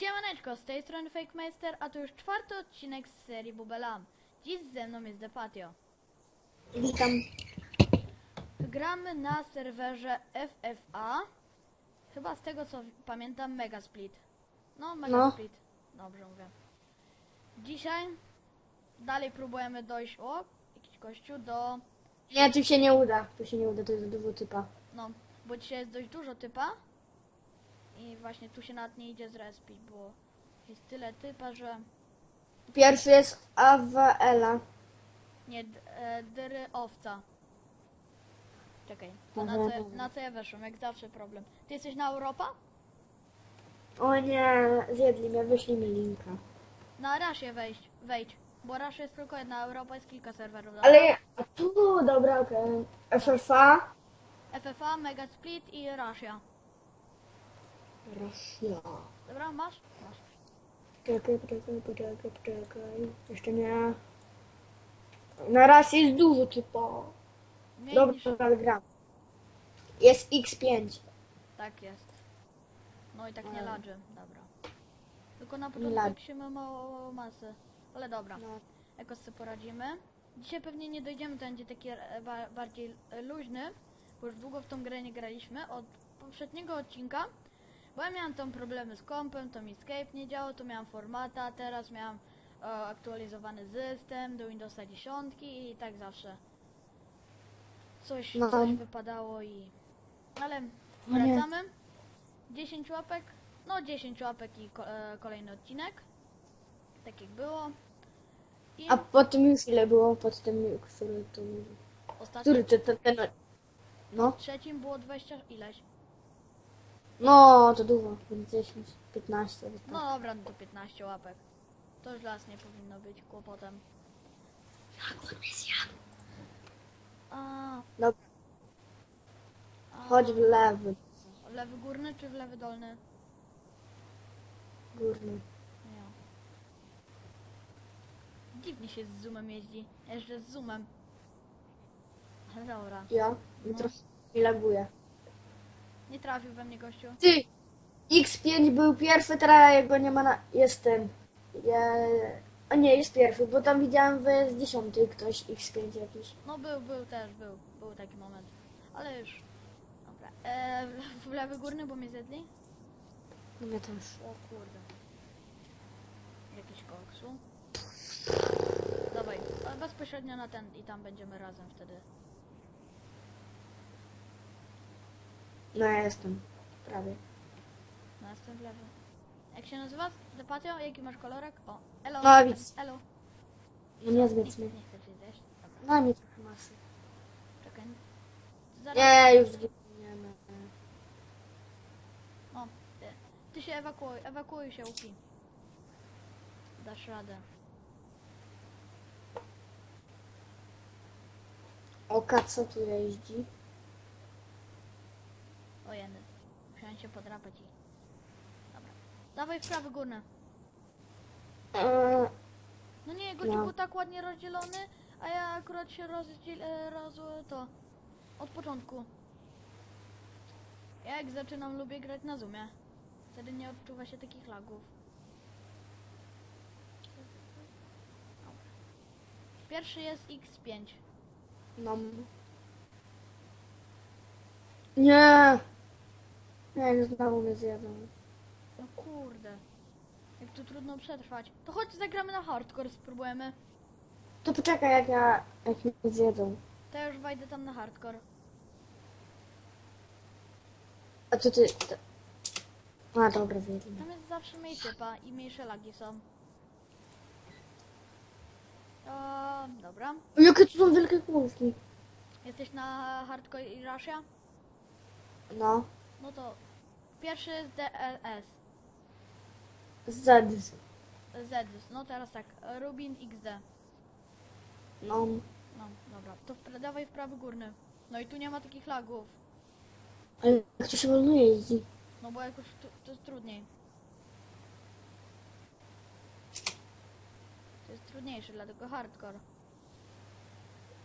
Siemaneczko, z tej strony Fake Meister, a to już czwarty odcinek z serii Bubelam. Dziś ze mną jest Depatio. Witam. Gramy na serwerze FFA. Chyba z tego co pamiętam Mega Split. No, Mega No. Split. Dobrze mówię. Dzisiaj dalej próbujemy dojść, o, jakiś gościu, do, Nie, tu się nie uda. Tu się nie uda, to jest dużo typa. no, bo dzisiaj jest dość dużo typa. I właśnie tu się nawet nie idzie zrespić, bo jest tyle typa, że... Pierwszy jest Awela. Nie, e, dyry owca. Czekaj, to na Aha, co, na co ja weszłem? Jak zawsze problem. Ty jesteś na Europa? O nie, zjedli mnie, wyszli mi linka. Na Rushie wejść, wejdź. Bo Rush jest tylko jedna, Europa jest kilka serwerów. dobra? Ale, a tu, dobra, okej. FFA. FFA, Mega Split i Russia. Rosja. Dobra, masz? Masz. Poczekaj, poczekaj, poczekaj, poczekaj. Jeszcze nie. Na raz jest dużo typa. Mniej Dobra, niż... ale gram. Jest X5. Tak jest. No i tak nie Ale- ladży, dobra. Tylko na początku się ma mało, mało masy. Ale dobra. No. jakoś sobie poradzimy. Dzisiaj pewnie nie dojdziemy, to będzie taki e, ba bardziej e, luźny, bo już długo w tą grę nie graliśmy, od poprzedniego odcinka, bo ja miałam tam problemy z kompem, to mi Escape nie działo, to miałam formata, teraz miałam e, aktualizowany system do Windowsa 10 i tak zawsze. Coś, No. coś wypadało i... Ale No nie. wracamy. 10 łapek, no 10 łapek i ko e, kolejny odcinek. Tak jak było. I A po tym już ile było? Pod tym, który to... ostatni Który to, to ten... No. trzecim było 20 ileś. No, to dużo. 10, 15. No dobra, no to 15 łapek. To już dla nas nie powinno być kłopotem. A, Dobra, a chodź w lewy, w lewy górny czy w lewy dolny? górny. Nie. Dziwnie się z zoomem jeździ. Jeszcze z zoomem. Ale dobra. Ja? No. Trochę mi laguje. Nie trafił we mnie gościu. Ty! X5 był pierwszy, teraz jego nie ma na... Jest ten. Ja... A nie, jest pierwszy, bo tam widziałem w z 10 ktoś X5 jakiś. No był, był też, był. Był taki moment. Ale już. Dobra. E, w, lewy górny, bo mnie zjedli? No mnie też. O kurde. Jakiś koksu. Dawaj, a bezpośrednio na ten i tam będziemy razem wtedy. No ja jestem. Prawie. Na jestem w lewy. Jak się nazywa? Depatio? Jaki masz kolorek? O, elo. No, widzę. Elo. No nie Nie, zwiedz nie mnie. chcę cię zjeść. Dobra, Daj mi trochę masy. czekaj. Zaraz. Nie, już zginiemy. O, ty, ty się ewakuuj, ewakuuj się, Upi. Dasz radę. Oka, co tu jeździ? O jeny. Musiałem się podrapać i... Dobra. Dawaj w prawy górny. Eee, No nie, gościu No. był tak ładnie rozdzielony, a ja akurat się rozdziel... e, roz... to... Od początku. Ja jak zaczynam lubię grać na zoomie. Wtedy nie odczuwa się takich lagów. Dobra. Pierwszy jest X5. no. Nie! Nie, znowu mnie zjadą. No kurde. Jak tu trudno przetrwać. To chodź zagramy na hardcore, spróbujemy. To poczekaj, jak ja, jak mnie zjedzą. To ja już wejdę tam na hardcore. A to ty... To... A, dobra, zjedli. Tam jest zawsze mniej typa i mniejsze lagi są. O, dobra. Jakie tu są wielkie kulki. Jesteś na hardcore i Russia? No. No to pierwszy jest DLS. Z. Z. No teraz tak. Rubin XD. No. No, dobra. To w, dawaj w prawy górny. No i tu nie ma takich lagów. Ale jak to się wolno jeździ? No bo jakoś tu, to jest trudniej. To jest trudniejsze, dlatego hardcore.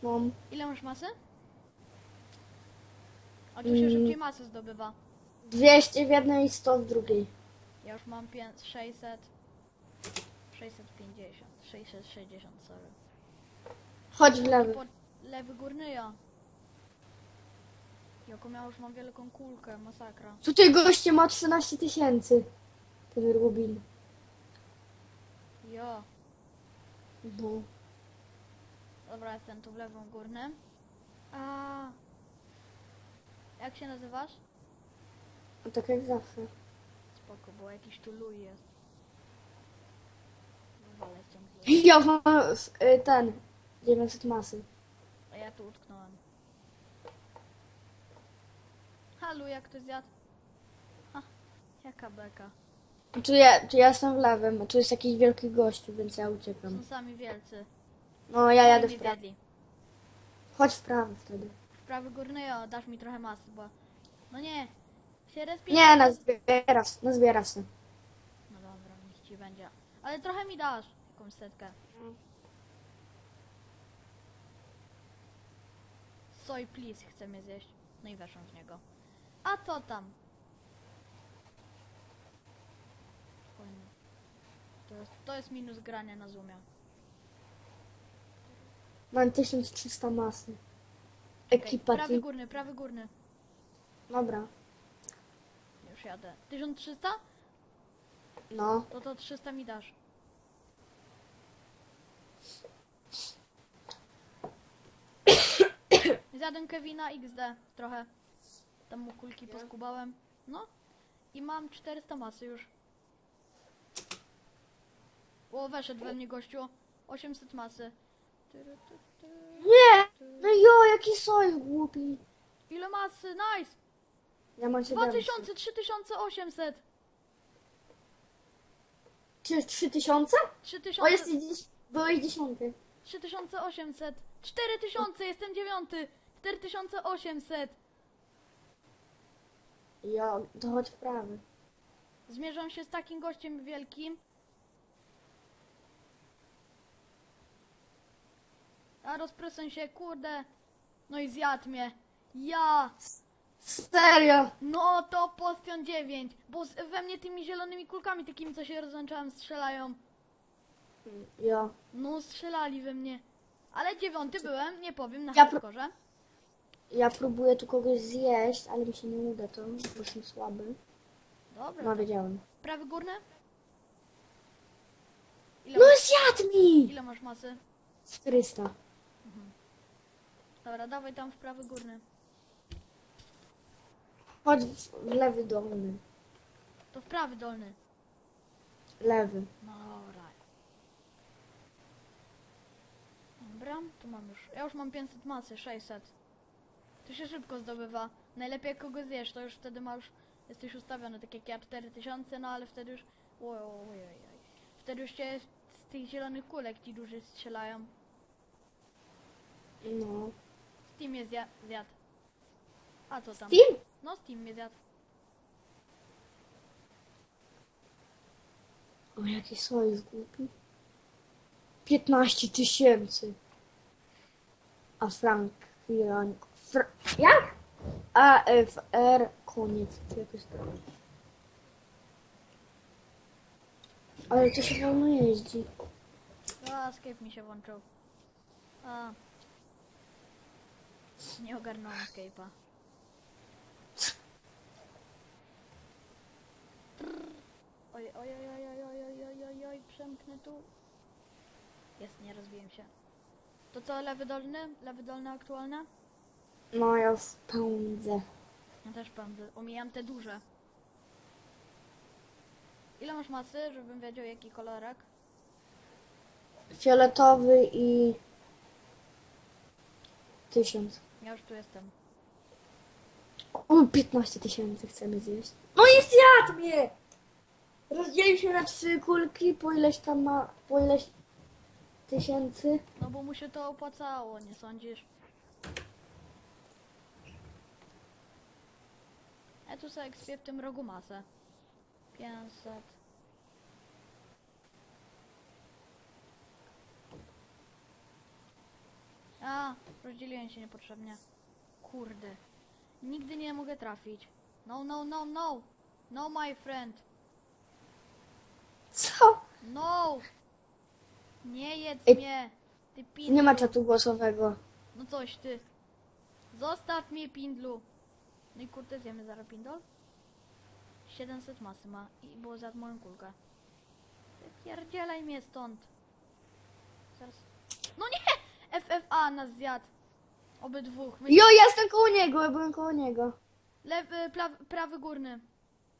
No. Ile masz masy? A tu się Mm. szybciej masy zdobywa. 200 w jednej i 100 w drugiej. Ja już mam pię- 600... 650, 660, sorry. Chodź w lewy. Po lewy górny ja. Jaką ja już mam wielką kulkę, masakra. Tutaj goście ma 13 tysięcy. Ten Rubin. Jo. No. Dobra, jestem tu w lewym górnym. A. Jak się nazywasz? no tak jak zawsze. Spoko, bo jakiś tu luj jest. Wywalę cię. Ja mam y, ten 900 masy. A ja tu utknąłem. Halu, jak to zjadł? Ha, jaka beka. Czy ja, czy ja jestem w lewym, a tu jest jakiś wielki gościu, więc ja uciekam. Są sami wielcy. No ja jadę Oni w prawo. Chodź w prawo wtedy. Prawy górny, jo, dasz mi trochę masy, bo... No nie, się respię. Nie, nazbiera, nazbiera się. No dobra, niech ci będzie. Ale trochę mi dasz, jakąś setkę. Soy please, chcę mnie zjeść. No i weszłam w niego. A co tam? Spokojnie. To jest, to jest minus grania na Zoomie. Mam 1300 masy. Ekipa prawy team. górny, prawy górny. Dobra. Już jadę. 1300? No. To to 300 mi dasz. Zjadłem Kevina XD trochę. Tam mu kulki poskubałem. No. I mam 400 masy już. O, weszedł we mnie gościu. 800 masy. Nie! No jo, jaki soj głupi. Ile masy? Nice! Ja mam 700. 2000, 3800. Czy 3000? 3000. O, jesteś dziś, byłeś dziesiąty. 3800. 4000, jestem dziewiąty. 4800. Jo, to chodź w prawo. Zmierzam się z takim gościem wielkim. A rozprysę się, kurde. No i zjadł mnie. Ja. Serio? No to postion 9. Bo z, we mnie tymi zielonymi kulkami, takimi co się rozłączałem, strzelają. Jo. No strzelali we mnie. Ale dziewiąty byłem, nie powiem, na Ja pro- hardkorze. Ja próbuję tu kogoś zjeść, ale mi się nie uda to, bo jestem słaby. Dobra. No wiedziałem. Prawy górny? Ile, No masz, zjadł mi! ile masz masy? 400. Dobra, dawaj tam w prawy górny. Chodź w lewy dolny. To w prawy dolny. Lewy. No dobra. Dobra, tu mam już. Ja już mam 500 masy, 600. To się szybko zdobywa. Najlepiej jak kogo zjesz, to już wtedy masz. Jesteś ustawiony, tak jak ja 4000, no ale wtedy już. Oj, oj, oj, oj. Wtedy już cię z tych zielonych kulek ci duży strzelają. No. Steam mnie zja zjadł. A co tam? Steam? No Steam mnie zjadł. O, jaki soj jest głupi. 15 tysięcy. A Frank Iran... Fra... Jak? AFR koniec. Czy jakoś tak. Ale to się wolno jeździ. A, escape mi się włączył. A. Nie ogarnąłem escape'a. Oj, oj, oj, oj, oj, oj, oj, oj, oj, oj, przemknę tu. Jest, nie rozbiłem się. To co, lewy dolny? Lewy dolny aktualne? No ja już pędzę. Ja też pędzę. Omijam te duże. Ile masz masy, żebym wiedział jaki kolorek? Fioletowy i... Tysiąc. Ja już tu jestem. O, 15 tysięcy chcemy zjeść. No i zjadł mnie! Rozdzielił się na trzy kulki, po ileś tam ma... Po ileś tysięcy. No bo mu się to opłacało, nie sądzisz? Ja tu sobie ekspię w tym rogu masę. 500. A, rozdzieliłem się niepotrzebnie. Kurde. Nigdy nie mogę trafić. No, no, no, no. No, my friend. Co? No! Nie jedz Ej, mnie! Ty pindlu. Nie ma czatu głosowego. No coś ty. Zostaw mnie pindlu. No i kurde, zjemy zaraz pindol? 700 masy ma i było za moją kulkę. Pierdzielaj mnie stąd. Zaraz. No nie! FFA nas zjadł. Obydwóch. Jo, ja jestem koło niego, ja byłem koło niego. Lewy, prawy, prawy górny.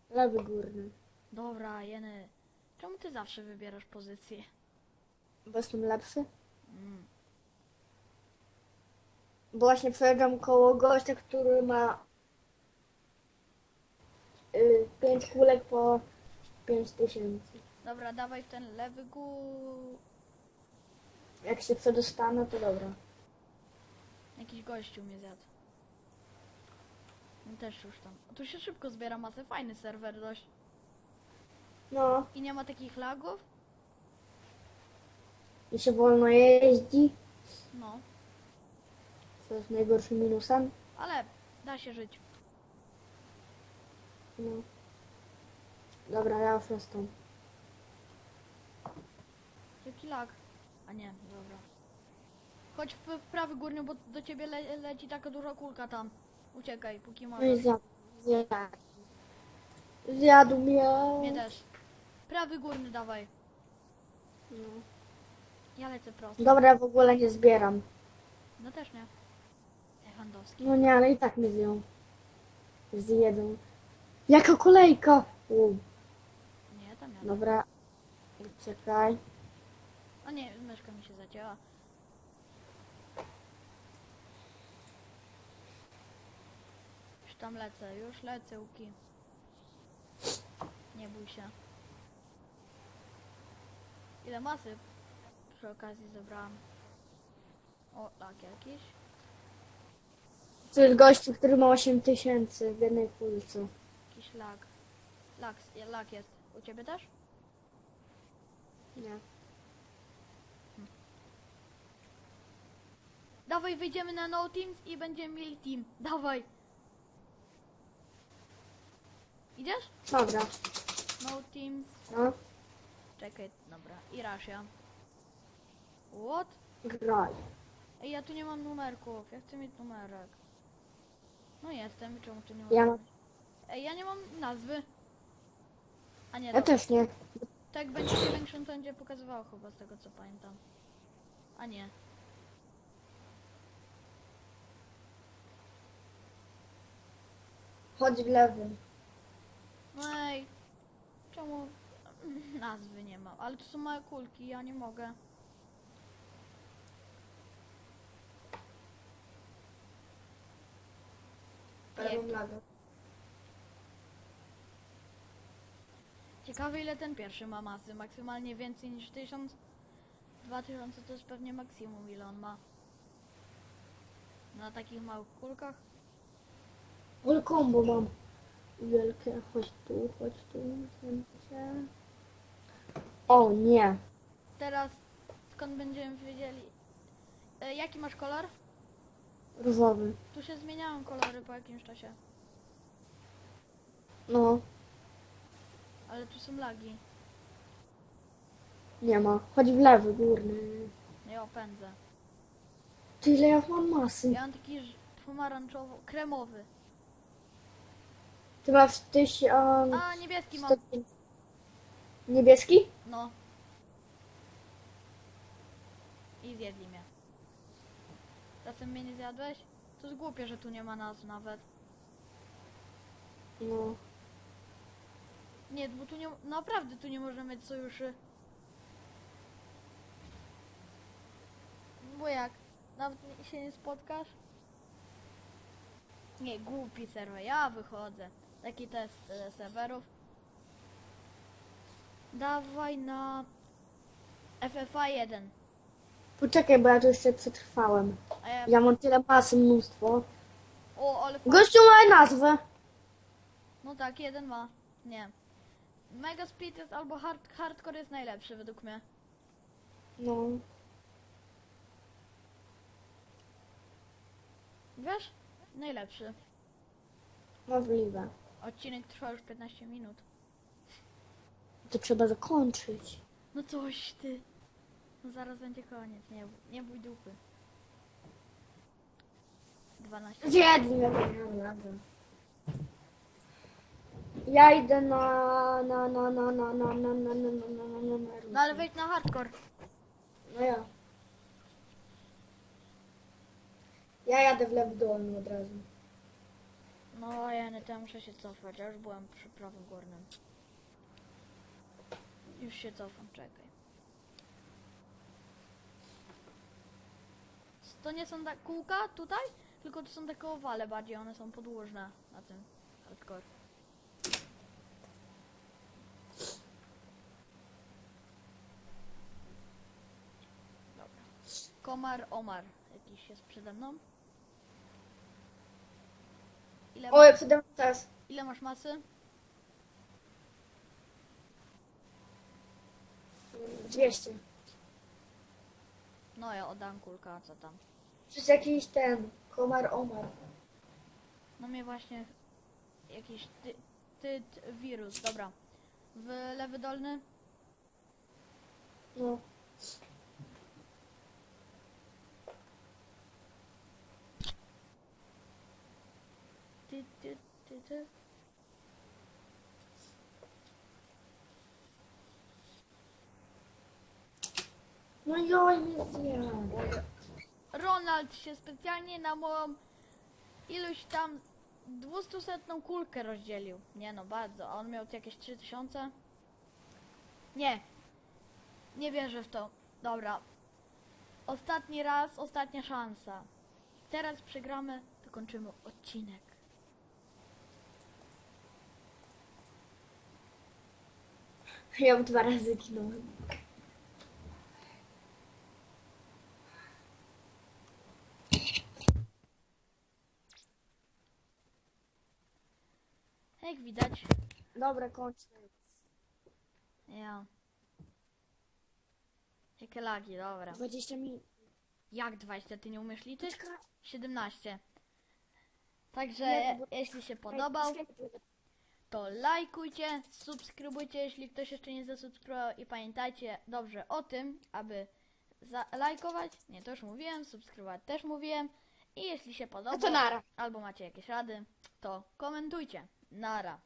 Lewy górny. Dobra, Jeny. Czemu ty zawsze wybierasz pozycję? Bo jestem lepszy. Mm. Bo właśnie przejeżdżam koło gościa, który ma y, pięć kulek po 5 tysięcy. Dobra, dawaj w ten lewy gór. Jak się przedostanę, to dobra. Jakiś gościu mnie zjadł. No też już tam. Tu się szybko zbiera masę, fajny serwer dość. No, I nie ma takich lagów? i się wolno jeździ, No, co jest najgorszym minusem. ale da się żyć. No. Dobra, ja już jestem. Jaki lag? A nie, dobra. Chodź w, prawy górny, bo do ciebie le leci taka duża kulka tam. Uciekaj, póki No możesz. zjadł. Zjadł. Zjadł mnie. Mnie też. Prawy górny dawaj. No. Ja lecę prosto. Dobra, w ogóle nie zbieram. No też nie. Lewandowski. No nie, ale i tak mnie zją. Zjedzą. Jaka kolejka! U, Nie, tam ja. dobra. Czekaj. O nie, myszka mi się zacięła. Już tam lecę, już lecę, Łuki. Nie bój się. Ile masy przy okazji zebrałam? O, tak jakiś. To jest gościu, który ma 8 tysięcy w jednej kulce. Jakiś lag. Lag, lag jest. U ciebie też? Nie. Dawaj, wyjdziemy na No Teams i będziemy mieli team. Dawaj. Idziesz? Dobra. No Teams. No, Czekaj, dobra. I Russia. What? graj. Ej, ja tu nie mam numerków. Ja chcę mieć numerek. No jestem, czemu tu nie mam? Ja mam. Ej, ja nie mam nazwy. A nie, Ja dobra. też nie. Tak będzie się większą, to będzie pokazywało chyba z tego co pamiętam. A nie. Chodź w lewym. No ej. Czemu nazwy nie ma? Ale to są małe kulki, ja nie mogę. Lewą lagę. Ciekawe ile ten pierwszy ma masy. Maksymalnie więcej niż 1000. 2000 to jest pewnie maksimum ile on ma. Na takich małych kulkach. Ale kombo mam. Wielkie. Chodź tu, chodź tu. zdjęcie. O nie. Teraz skąd będziemy wiedzieli? E, jaki masz kolor? Różowy. Tu się zmieniają kolory po jakimś czasie. No, Ale tu są lagi. nie ma. Chodź w lewy, górny. Ja opędzę. Ty ile ja mam masy? Ja mam taki ż- pomarańczowo kremowy. Ty masz tysiąc... A niebieski mam. sto- Niebieski? No. I zjedli mnie. Czasem mnie nie zjadłeś? To jest głupie, że tu nie ma nazw nawet. No. Nie, bo tu nie... Naprawdę tu nie można mieć sojuszy. Bo jak? Nawet się nie spotkasz? Nie, głupi serwer. Ja wychodzę. Taki test e, serwerów. Dawaj na FFA 1. Poczekaj, bo ja tu jeszcze przetrwałem. A ja... Ja mam tyle masy, mnóstwo. O, ale... fa- Gościu ma nazwę. No tak, jeden ma. Nie. Mega Speed jest albo hard, hardcore jest najlepszy według mnie. No. Wiesz? Najlepszy. Możliwe. Odcinek trwa już 15 minut. To trzeba zakończyć. No coś ty. No zaraz będzie koniec, nie, bój- nie bój dupy. 12. Zjedli mnie. Ja idę na na na na na na na na na na na na na na No ale wejdź na hardcore. No ja. Ja jadę w lewy dolny od razu. No nie, to ja muszę się cofać, ja już byłem przy prawym górnym. Już się cofam, czekaj. To nie są tak kółka tutaj, tylko to są takie owale bardziej, one są podłużne na tym hardcore. Dobra. Komar Omar jakiś jest przede mną. Ile, Oj, przede mną teraz. ile masz masy? 200. No ja oddam kulka, co tam. Przez jakiś ten, komar omar. No mnie właśnie jakiś ty, ty, ty wirus, dobra. W lewy dolny? No. No joj, nie. Ronald się specjalnie na moją iluś tam 200 kulkę rozdzielił. Nie no, bardzo. A on miał jakieś 3000? Nie. Nie wierzę w to. Dobra. Ostatni raz, ostatnia szansa. Teraz przegramy, to kończymy odcinek. Ja dwa razy ginąłem. Jak widać, Dobra, kończę. ja. Jakie lagi, dobra. 20 minut. Jak 20? Ty nie umiesz liczyć? Czekaj. 17. Także Nie, bo- jeśli się podobał, to lajkujcie, subskrybujcie, jeśli ktoś jeszcze nie zasubskrybował i pamiętajcie dobrze o tym, aby lajkować, nie to już mówiłem, subskrybować też mówiłem i jeśli się podoba, albo macie jakieś rady, to komentujcie. Nara.